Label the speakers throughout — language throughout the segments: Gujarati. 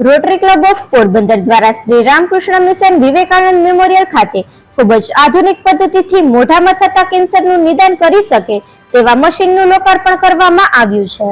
Speaker 1: રોટરી ક્લબ ઓફ પોરબંદર દ્વારા શ્રી રામકૃષ્ણ મિશન વિવેકાનંદ મેમોરિયલ ખાતે ખૂબ જ આધુનિક પદ્ધતિથી મોઢામાં થતા કેન્સરનું નિદાન કરી શકે તેવા મશીનનું લોકાર્પણ કરવામાં આવ્યું છે.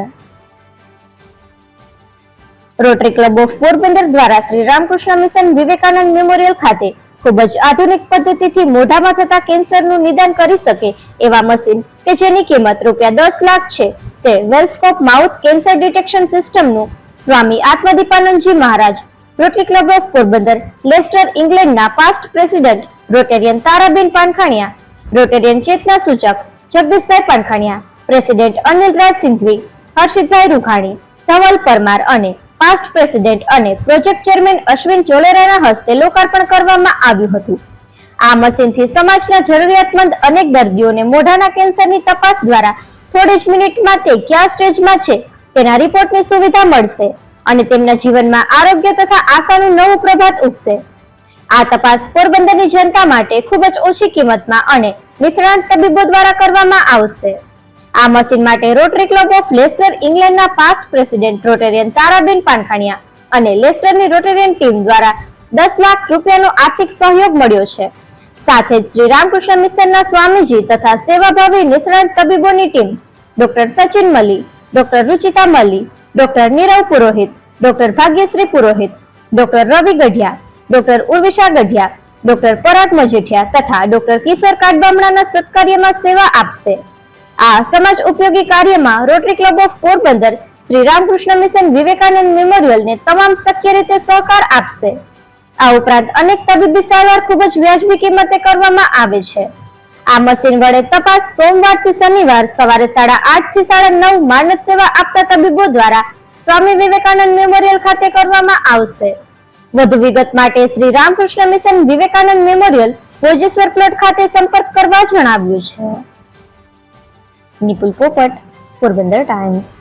Speaker 1: રોટરી ક્લબ ઓફ પોરબંદર દ્વારા શ્રી રામકૃષ્ણ મિશન વિવેકાનંદ મેમોરિયલ ખાતે ખૂબ જ આધુનિક પદ્ધતિથી મોઢામાં થતા કેન્સરનું નિદાન કરી શકે એવા મશીન કે જેની કિંમત રૂપિયા દસ લાખ છે તે વેલસ્કોપ માઉથ કેન્સર ડિટેક્શન સિસ્ટમનું Swami Atmadipanandji Maharaj, rotary club of Porbandar, Leicester ઇંગ્લેન્ડના past president rotarian Taraben Pankhaniya, rotarian Chetna Suchak, Jagdishbhai Pankhaniya president Anilraj Singhvi, Harshitbhai Rukhani, Dhaval Parmar અને પાસ્ટ પ્રેસિડેન્ટ અને પ્રોજેક્ટ ચેરમેન અશ્વિન ચોલેરાના હસ્તે લોકાર્પણ કરવામાં આવ્યું હતું. આ મશીનથી સમાજના જરૂરિયાતમંદ અનેક દર્દીઓને મોઢાના કેન્સરની તપાસ દ્વારા થોડી જ મિનિટમાં તે કયા સ્ટેજમાં છે તેના રિપોર્ટની સુવિધા મળશે અને તેમના જીવનમાં આરોગ્ય તથા આશાનું નવું પ્રભાત ઉગશે. આ તપાસ પોરબંદરની જનતા માટે ખૂબ જ ઓછી કિંમતમાં અને નિષ્ણાંત તબીબો દ્વારા કરવામાં આવશે. આ મશીન માટે rotary club of Leicester ઇંગ્લેન્ડના past president rotarian Taraben Pankhaniya અને લેસ્ટરની રોટેરિયન ટીમ દ્વારા દસ લાખ રૂપિયાનો આર્થિક સહયોગ મળ્યો છે. સાથે જ શ્રી રામકૃષ્ણ મિશનના સ્વામીજી તથા સેવાભાવી નિષ્ણાંત તબીબોની team doctor Sachin Mali doctor Ruchita Mali doctor Nirav Purohit, doctor Bhagyashree Purohit, doctor Ravi Gadhiya, doctor Urvisha Gadhiya, doctor Parag Majithia તથા ડોક્ટર કિશોર કાટબામણાના સત્કાર્યમાં સેવા આપશે. આ સમાજ ઉપયોગી કાર્યમાં rotary club of Porbandar Shri Ramakrishna mission Vivekananda મેમોરિયલને તમામ શક્ય રીતે સહકાર આપશે. આ ઉપરાંત અનેક તબીબી સારવાર ખૂબ જ વ્યાજબી કિંમતે કરવામાં આવે છે. આ મશીન વડે તપાસ સોમવારથી શનિવાર સવારે સાડા આઠથી સાડા નવ માનદ સેવા આપતા તબીબો દ્વારા સ્વામી વિવેકાનંદ મેમોરિયલ ખાતે કરવામાં આવશે. વધુ વિગત માટે Shri Ramakrishna mission Vivekananda memorial, Bhojeshwar plot ખાતે સંપર્ક કરવા જણાવ્યું છે. નિપુલ પોપટ, પોરબંદર ટાઈમ્સ.